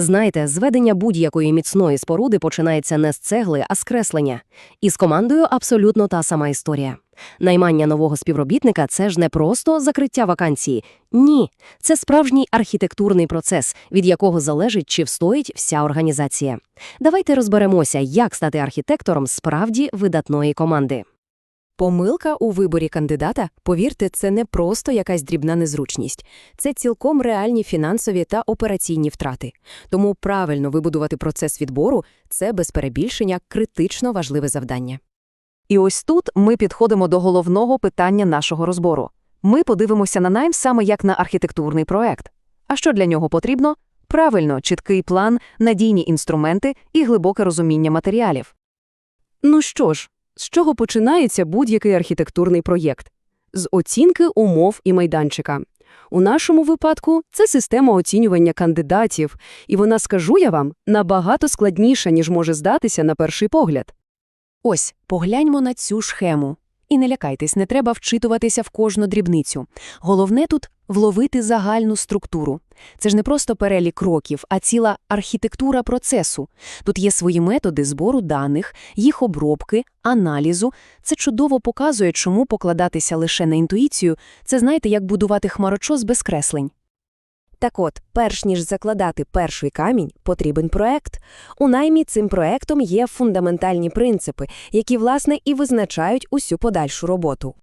Знаєте, зведення будь-якої міцної споруди починається не з цегли, а з креслення. І з командою абсолютно та сама історія. Наймання нового співробітника – це ж не просто закриття вакансії. Ні, це справжній архітектурний процес, від якого залежить, чи встоїть вся організація. Давайте розберемося, як стати архітектором справді видатної команди. Помилка у виборі кандидата, повірте, це не просто якась дрібна незручність. Це цілком реальні фінансові та операційні втрати. Тому правильно вибудувати процес відбору – це, без перебільшення, критично важливе завдання. І ось тут ми підходимо до головного питання нашого розбору. Ми подивимося на найм саме як на архітектурний проект. А що для нього потрібно? Правильно, чіткий план, надійні інструменти і глибоке розуміння матеріалів. Ну що ж, з чого починається будь-який архітектурний проєкт? З оцінки умов і майданчика. У нашому випадку це система оцінювання кандидатів, і вона, скажу я вам, набагато складніша, ніж може здатися на перший погляд. Ось, погляньмо на цю схему. І не лякайтесь, не треба вчитуватися в кожну дрібницю. Головне тут – вловити загальну структуру. Це ж не просто перелік кроків, а ціла архітектура процесу. Тут є свої методи збору даних, їх обробки, аналізу. Це чудово показує, чому покладатися лише на інтуїцію – це, знаєте, як будувати хмарочос без креслень. Так от, перш ніж закладати перший камінь, потрібен проект. У наймі цим проектом є фундаментальні принципи, які, власне, і визначають усю подальшу роботу.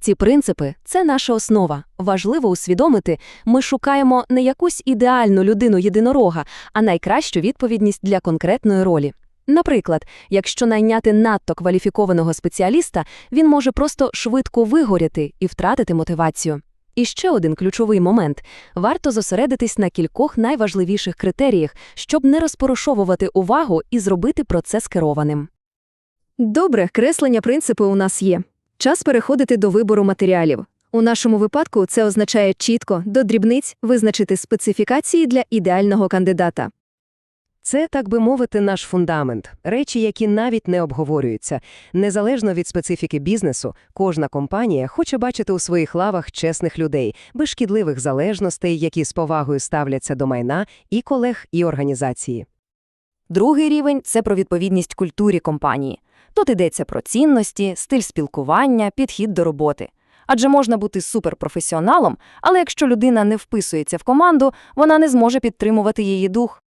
Ці принципи – це наша основа. Важливо усвідомити, ми шукаємо не якусь ідеальну людину-єдинорога, а найкращу відповідність для конкретної ролі. Наприклад, якщо найняти надто кваліфікованого спеціаліста, він може просто швидко вигоріти і втратити мотивацію. І ще один ключовий момент – варто зосередитись на кількох найважливіших критеріях, щоб не розпорошовувати увагу і зробити процес керованим. Добре, креслення принципи у нас є. Час переходити до вибору матеріалів. У нашому випадку це означає чітко, до дрібниць визначити специфікації для ідеального кандидата. Це, так би мовити, наш фундамент, речі, які навіть не обговорюються. Незалежно від специфіки бізнесу, кожна компанія хоче бачити у своїх лавах чесних людей, без шкідливих залежностей, які з повагою ставляться до майна і колег, і організації. Другий рівень – це про відповідність культурі компанії. Тут йдеться про цінності, стиль спілкування, підхід до роботи. Адже можна бути суперпрофесіоналом, але якщо людина не вписується в команду, вона не зможе підтримувати її дух.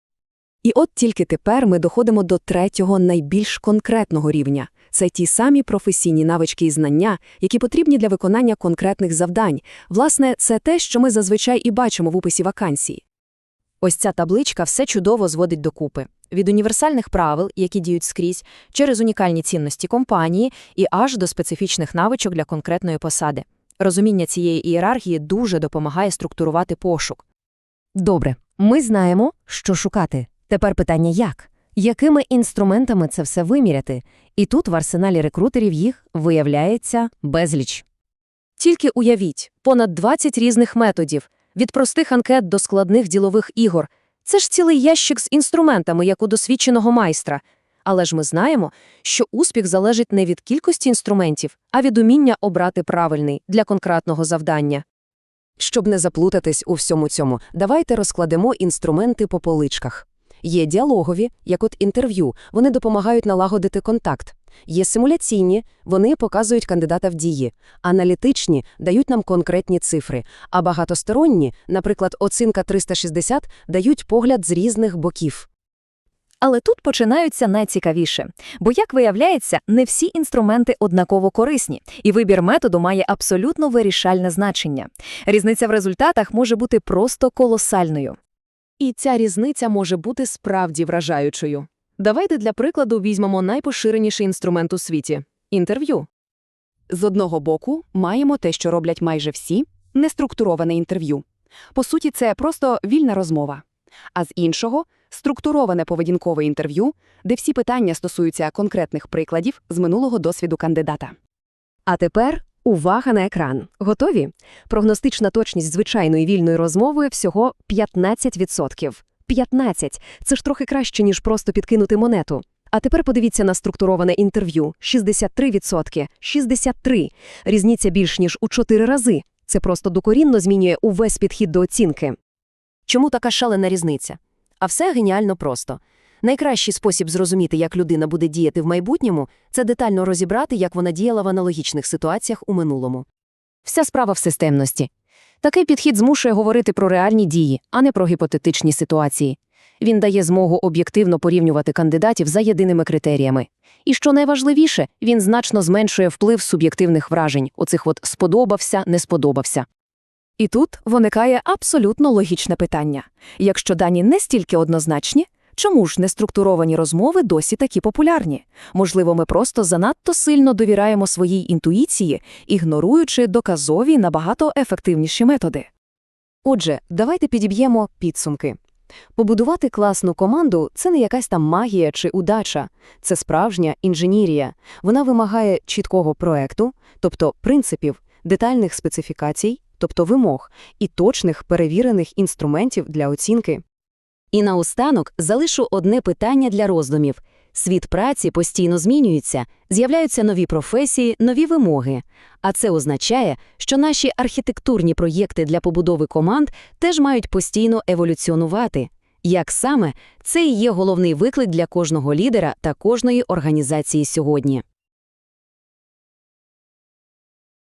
І от тільки тепер ми доходимо до третього, найбільш конкретного рівня. Це ті самі професійні навички і знання, які потрібні для виконання конкретних завдань. Власне, це те, що ми зазвичай і бачимо в описі вакансії. Ось ця табличка все чудово зводить докупи. Від універсальних правил, які діють скрізь, через унікальні цінності компанії і аж до специфічних навичок для конкретної посади. Розуміння цієї ієрархії дуже допомагає структурувати пошук. Добре, ми знаємо, що шукати. Тепер питання як? Якими інструментами це все виміряти? І тут в арсеналі рекрутерів їх виявляється безліч. Тільки уявіть, понад 20 різних методів, від простих анкет до складних ділових ігор. Це ж цілий ящик з інструментами, як у досвідченого майстра. Але ж ми знаємо, що успіх залежить не від кількості інструментів, а від уміння обрати правильний для конкретного завдання. Щоб не заплутатись у всьому цьому, давайте розкладемо інструменти по поличках. Є діалогові, як от інтерв'ю, вони допомагають налагодити контакт. Є симуляційні, вони показують кандидата в дії. Аналітичні дають нам конкретні цифри. А багатосторонні, наприклад, оцінка 360, дають погляд з різних боків. Але тут починаються найцікавіше. Бо, як виявляється, не всі інструменти однаково корисні, і вибір методу має абсолютно вирішальне значення. Різниця в результатах може бути просто колосальною. І ця різниця може бути справді вражаючою. Давайте для прикладу візьмемо найпоширеніший інструмент у світі – інтерв'ю. З одного боку, маємо те, що роблять майже всі – неструктуроване інтерв'ю. По суті, це просто вільна розмова. А з іншого – структуроване поведінкове інтерв'ю, де всі питання стосуються конкретних прикладів з минулого досвіду кандидата. А тепер увага на екран. Готові? Прогностична точність звичайної вільної розмови всього 15%. 15 – це ж трохи краще, ніж просто підкинути монету. А тепер подивіться на структуроване інтерв'ю. 63%. 63. Різниця більш ніж у 4 рази. Це просто докорінно змінює увесь підхід до оцінки. Чому така шалена різниця? А все геніально просто. Найкращий спосіб зрозуміти, як людина буде діяти в майбутньому, це детально розібрати, як вона діяла в аналогічних ситуаціях у минулому. Вся справа в системності. Такий підхід змушує говорити про реальні дії, а не про гіпотетичні ситуації. Він дає змогу об'єктивно порівнювати кандидатів за єдиними критеріями. І що найважливіше, він значно зменшує вплив суб'єктивних вражень, оцих от сподобався, не сподобався. І тут виникає абсолютно логічне питання. Якщо дані не стільки однозначні, чому ж неструктуровані розмови досі такі популярні? Можливо, ми просто занадто сильно довіряємо своїй інтуїції, ігноруючи доказові набагато ефективніші методи. Отже, давайте підіб'ємо підсумки. Побудувати класну команду – це не якась там магія чи удача. Це справжня інженірія. Вона вимагає чіткого проекту, тобто принципів, детальних специфікацій, тобто вимог, і точних перевірених інструментів для оцінки. І наостанок залишу одне питання для роздумів. Світ праці постійно змінюється, з'являються нові професії, нові вимоги. А це означає, що наші архітектурні проєкти для побудови команд теж мають постійно еволюціонувати. Як саме, це і є головний виклик для кожного лідера та кожної організації сьогодні.